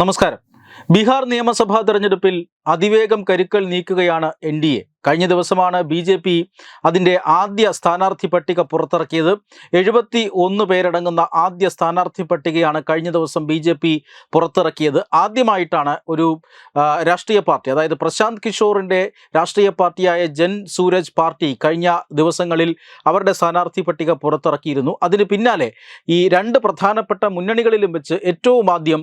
നമസ്കാരം. ബീഹാർ നിയമസഭാ തെരഞ്ഞെടുപ്പിൽ അതിവേഗം കരുക്കൾ നീക്കുകയാണ് എൻ ഡി എ. കഴിഞ്ഞ ദിവസമാണ് ബി ജെ പി അതിന്റെ ആദ്യ സ്ഥാനാർത്ഥി പട്ടിക പുറത്തിറക്കിയത്. എഴുപത്തി ഒന്ന് പേരടങ്ങുന്ന ആദ്യ സ്ഥാനാർത്ഥി പട്ടികയാണ് കഴിഞ്ഞ ദിവസം ബി ജെ പി പുറത്തിറക്കിയത്. ആദ്യമായിട്ടാണ് ഒരു രാഷ്ട്രീയ പാർട്ടി അതായത് പ്രശാന്ത് കിഷോറിന്റെ രാഷ്ട്രീയ പാർട്ടിയായ ജൻ സൂരജ് പാർട്ടി കഴിഞ്ഞ ദിവസങ്ങളിൽ അവരുടെ സ്ഥാനാർത്ഥി പട്ടിക പുറത്തിറക്കിയിരുന്നു. അതിന് പിന്നാലെ ഈ രണ്ട് പ്രധാനപ്പെട്ട മുന്നണികളിലും വെച്ച് ഏറ്റവും ആദ്യം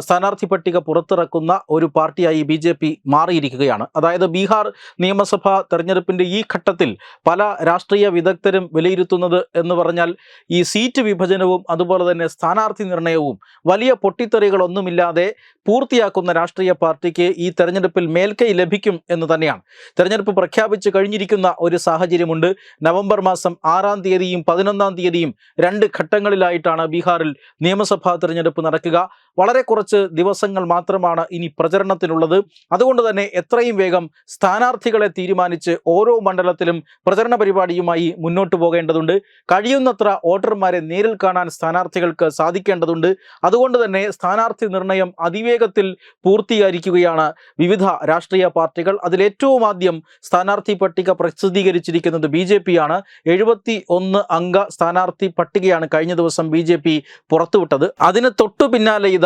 സ്ഥാനാർത്ഥി പട്ടിക പുറത്തിറക്കുന്ന ഒരു പാർട്ടിയായി ബി ജെ പി മാറിയിരിക്കുകയാണ്. അതായത് ബീഹാർ നിയമസഭാ തെരഞ്ഞെടുപ്പിന്റെ ഈ ഘട്ടത്തിൽ പല രാഷ്ട്രീയ വിദഗ്ധരും വിലയിരുത്തുന്നത് എന്ന് പറഞ്ഞാൽ ഈ സീറ്റ് വിഭജനവും അതുപോലെ തന്നെ സ്ഥാനാർത്ഥി നിർണയവും വലിയ പൊട്ടിത്തെറികളൊന്നുമില്ലാതെ പൂർത്തിയാക്കുന്ന രാഷ്ട്രീയ പാർട്ടിക്ക് ഈ തെരഞ്ഞെടുപ്പിൽ മേൽക്കൈ ലഭിക്കും എന്ന് തന്നെയാണ്. തെരഞ്ഞെടുപ്പ് പ്രഖ്യാപിച്ചു കഴിഞ്ഞിരിക്കുന്ന ഒരു സാഹചര്യമുണ്ട്. നവംബർ മാസം ആറാം തീയതിയും പതിനൊന്നാം തീയതിയും രണ്ട് ഘട്ടങ്ങളിലായിട്ടാണ് ബീഹാറിൽ നിയമസഭാ തെരഞ്ഞെടുപ്പ് നടക്കുക. വളരെ കുറച്ച് ദിവസങ്ങൾ മാത്രമാണ് ഇനി പ്രചരണത്തിനുള്ളത്. അതുകൊണ്ട് തന്നെ എത്രയും വേഗം സ്ഥാനാർത്ഥികളെ തീരുമാനിച്ച് ഓരോ മണ്ഡലത്തിലും പ്രചരണ പരിപാടിയുമായി മുന്നോട്ട് പോകേണ്ടതുണ്ട്. കഴിയുന്നത്ര വോട്ടർമാരെ നേരിൽ കാണാൻ സ്ഥാനാർത്ഥികൾക്ക് സാധിക്കേണ്ടതുണ്ട്. അതുകൊണ്ട് തന്നെ സ്ഥാനാർത്ഥി നിർണയം അതിവേഗത്തിൽ പൂർത്തീകരിക്കുകയാണ് വിവിധ രാഷ്ട്രീയ പാർട്ടികൾ. അതിലേറ്റവും ആദ്യം സ്ഥാനാർത്ഥി പട്ടിക പ്രസിദ്ധീകരിച്ചിരിക്കുന്നത് ബി ജെ പിയാണ്. എഴുപത്തി ഒന്ന് അംഗ സ്ഥാനാർത്ഥി പട്ടികയാണ് കഴിഞ്ഞ ദിവസം ബി ജെ പി പുറത്തുവിട്ടത്. അതിന് തൊട്ടു പിന്നാലെ ഇതാ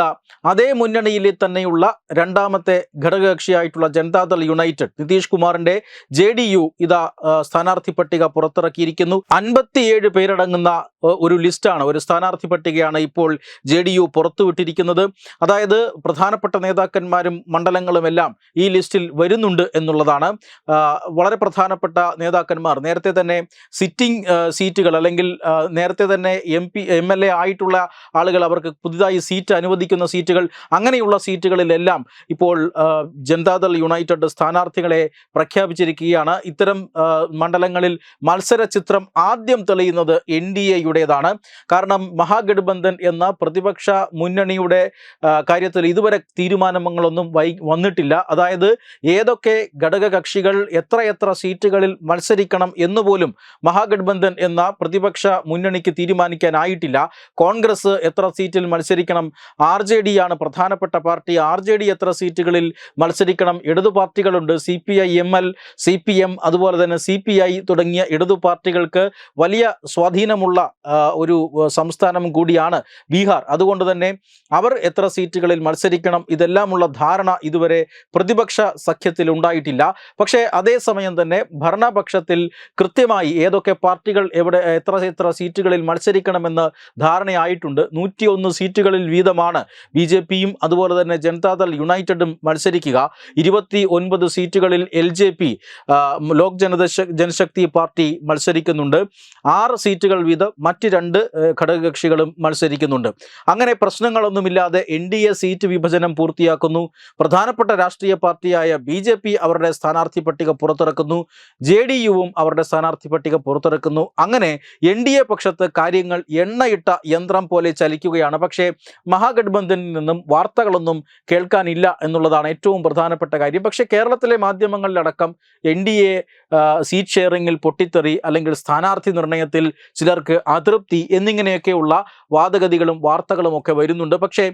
അതേ മുന്നണിയിൽ തന്നെയുള്ള രണ്ടാമത്തെ ഘടകകക്ഷിയായിട്ടുള്ള ജനതാദൾ യുണൈറ്റഡ് നിതീഷ് കുമാറിന്റെ ജെ ഡി യു ഇതാ സ്ഥാനാർത്ഥി പട്ടിക പുറത്തിറക്കിയിരിക്കുന്നു. അൻപത്തിയേഴ് പേരടങ്ങുന്ന ഒരു ലിസ്റ്റാണ് ഒരു സ്ഥാനാർത്ഥി പട്ടികയാണ് ഇപ്പോൾ ജെ ഡി യു പുറത്തുവിട്ടിരിക്കുന്നത്. അതായത് പ്രധാനപ്പെട്ട നേതാക്കന്മാരും മണ്ഡലങ്ങളും എല്ലാം ഈ ലിസ്റ്റിൽ വരുന്നുണ്ട് എന്നുള്ളതാണ്. വളരെ പ്രധാനപ്പെട്ട നേതാക്കന്മാർ നേരത്തെ തന്നെ സിറ്റിംഗ് സീറ്റുകൾ അല്ലെങ്കിൽ നേരത്തെ തന്നെ എം പി ആയിട്ടുള്ള ആളുകൾ അവർക്ക് പുതുതായി സീറ്റ് അനുവദിക്കുന്ന സീറ്റുകൾ അങ്ങനെയുള്ള സീറ്റുകളിലെല്ലാം ഇപ്പോൾ ജനതാദൾ യുണൈറ്റഡ് സ്ഥാനാർത്ഥികളെ പ്രഖ്യാപിച്ചിരിക്കുകയാണ്. ഇത്തരം മണ്ഡലങ്ങളിൽ മത്സര ചിത്രം ആദ്യം തെളിയുന്നത് എൻ ഡി എയുടേതാണ്. കാരണം മഹാഗഠബന്ധൻ എന്ന പ്രതിപക്ഷ മുന്നണിയുടെ കാര്യത്തിൽ ഇതുവരെ തീരുമാനങ്ങളൊന്നും വൈ വന്നിട്ടില്ല. അതായത് ഏതൊക്കെ ഘടകകക്ഷികൾ എത്രയെത്ര സീറ്റുകളിൽ മത്സരിക്കണം എന്നുപോലും മഹാഗഠബന്ധൻ എന്ന പ്രതിപക്ഷ മുന്നണിക്ക് തീരുമാനിക്കാനായിട്ടില്ല. കോൺഗ്രസ് എത്ര സീറ്റിൽ മത്സരിക്കണം ആർ ജെ ഡി ആണ് പ്രധാനപ്പെട്ട പാർട്ടി. ആർ ജെ ഡി എത്ര സീറ്റുകളിൽ മത്സരിക്കണം? ഇടതു പാർട്ടികളുണ്ട്. C P I M L C P M അതുപോലെ തന്നെ സി പി ഐ തുടങ്ങിയ ഇടതു പാർട്ടികൾക്ക് വലിയ സ്വാധീനമുള്ള ഒരു സംസ്ഥാനം കൂടിയാണ് ബീഹാർ. അതുകൊണ്ട് തന്നെ അവർ എത്ര സീറ്റുകളിൽ മത്സരിക്കണം? ഇതെല്ലാമുള്ള ധാരണ ഇതുവരെ പ്രതിപക്ഷ സഖ്യത്തിൽ ഉണ്ടായിട്ടില്ല. പക്ഷേ അതേസമയം തന്നെ ഭരണപക്ഷത്തിൽ കൃത്യമായി ഏതൊക്കെ പാർട്ടികൾ എവിടെ എത്ര എത്ര സീറ്റുകളിൽ മത്സരിക്കണമെന്ന് ധാരണയായിട്ടുണ്ട്. നൂറ്റിയൊന്ന് സീറ്റുകളിൽ വീതമാണ് ബി ജെ പിയും അതുപോലെ തന്നെ ജനതാദൾ യുണൈറ്റഡും മത്സരിക്കുക. ഇരുപത്തി ഒൻപത് സീറ്റുകളിൽ L J P Lok Janata Janshakti party മത്സരിക്കുന്നുണ്ട്. ആറ് സീറ്റുകൾ വീതം മറ്റ് രണ്ട് ഘടകകക്ഷികളും മത്സരിക്കുന്നുണ്ട്. അങ്ങനെ പ്രശ്നങ്ങളൊന്നുമില്ലാതെ എൻ ഡി എ സീറ്റ് വിഭജനം പൂർത്തിയാക്കുന്നു. പ്രധാനപ്പെട്ട രാഷ്ട്രീയ പാർട്ടിയായ ബി ജെ പി അവരുടെ സ്ഥാനാർത്ഥി പട്ടിക പുറത്തിറക്കുന്നു. ജെ ഡി യുവും അവരുടെ സ്ഥാനാർത്ഥി പട്ടിക പുറത്തിറക്കുന്നു. അങ്ങനെ എൻ ഡി എ പക്ഷത്ത് കാര്യങ്ങൾ എണ്ണയിട്ട യന്ത്രം പോലെ ചലിക്കുകയാണ്. പക്ഷേ മഹാഗഠബന്ധനിൽ നിന്നും വാർത്തകളൊന്നും കേൾക്കാനില്ല എന്നുള്ളതാണ് ഏറ്റവും പ്രധാനപ്പെട്ട കാര്യം. പക്ഷേ കേരളത്തിലെ മാധ്യമങ്ങളിലടക്കം എൻ ഡി എ സീറ്റ് ഷെയറിങ്ങിൽ പൊട്ടിത്തെറി അല്ലെങ്കിൽ സ്ഥാനാർത്ഥി നിർണയത്തിൽ ചിലർക്ക് അതൃപ്തി എന്നിങ്ങനെയൊക്കെയുള്ള വാദഗതികളും വാർത്തകളും ഒക്കെ വരുന്നുണ്ട്. പക്ഷേ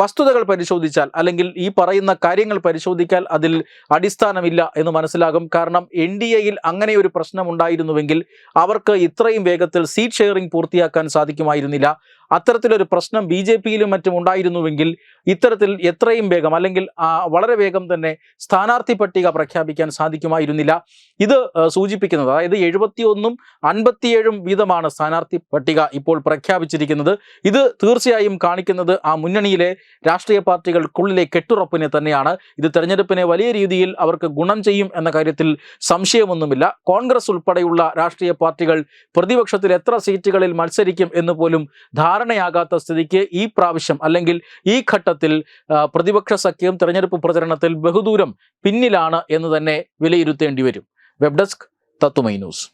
വസ്തുതകൾ പരിശോധിച്ചാൽ അല്ലെങ്കിൽ ഈ പറയുന്ന കാര്യങ്ങൾ പരിശോധിക്കാൽ അതിൽ അടിസ്ഥാനമില്ല എന്ന് മനസ്സിലാകും. കാരണം എൻ ഡി എയിൽ അങ്ങനെ ഒരു പ്രശ്നമുണ്ടായിരുന്നുവെങ്കിൽ അവർക്ക് ഇത്രയും വേഗത്തിൽ സീറ്റ് ഷെയറിംഗ് പൂർത്തിയാക്കാൻ സാധിക്കുമായിരുന്നില്ല. അത്തരത്തിലൊരു പ്രശ്നം ബി ജെ പിയിലും മറ്റും ഉണ്ടായിരുന്നുവെങ്കിൽ ഇത്തരത്തിൽ എത്രയും വേഗം അല്ലെങ്കിൽ വളരെ വേഗം തന്നെ സ്ഥാനാർത്ഥി പട്ടിക പ്രഖ്യാപിക്കാൻ സാധിക്കുമായിരുന്നില്ല. ഇത് സൂചിപ്പിക്കുന്നത് അതായത് എഴുപത്തിയൊന്നും അൻപത്തിയേഴും വീതമാണ് സ്ഥാനാർത്ഥി പട്ടിക ഇപ്പോൾ പ്രഖ്യാപിച്ചിരിക്കുന്നത്. ഇത് തീർച്ചയായും കാണിക്കുന്നത് ആ മുന്നണിയിലെ രാഷ്ട്രീയ പാർട്ടികൾക്കുള്ളിലെ കെട്ടുറപ്പിനെ തന്നെയാണ്. ഇത് തെരഞ്ഞെടുപ്പിനെ വലിയ രീതിയിൽ അവർക്ക് ഗുണം ചെയ്യും എന്ന കാര്യത്തിൽ സംശയമൊന്നുമില്ല. കോൺഗ്രസ് ഉൾപ്പെടെയുള്ള രാഷ്ട്രീയ പാർട്ടികൾ പ്രതിപക്ഷത്തിൽ എത്ര സീറ്റുകളിൽ മത്സരിക്കും എന്ന് പോലും ധാരണയാകാത്ത സ്ഥിതിക്ക് ഈ പ്രാവശ്യം അല്ലെങ്കിൽ ഈ ഘട്ടത്തിൽ പ്രതിപക്ഷ സഖ്യം തെരഞ്ഞെടുപ്പ് പ്രചരണത്തിൽ ബഹുദൂരം പിന്നിലാണ് എന്ന് തന്നെ വിലയിരുത്തേണ്ടി വരും. Web desk Thathumai news.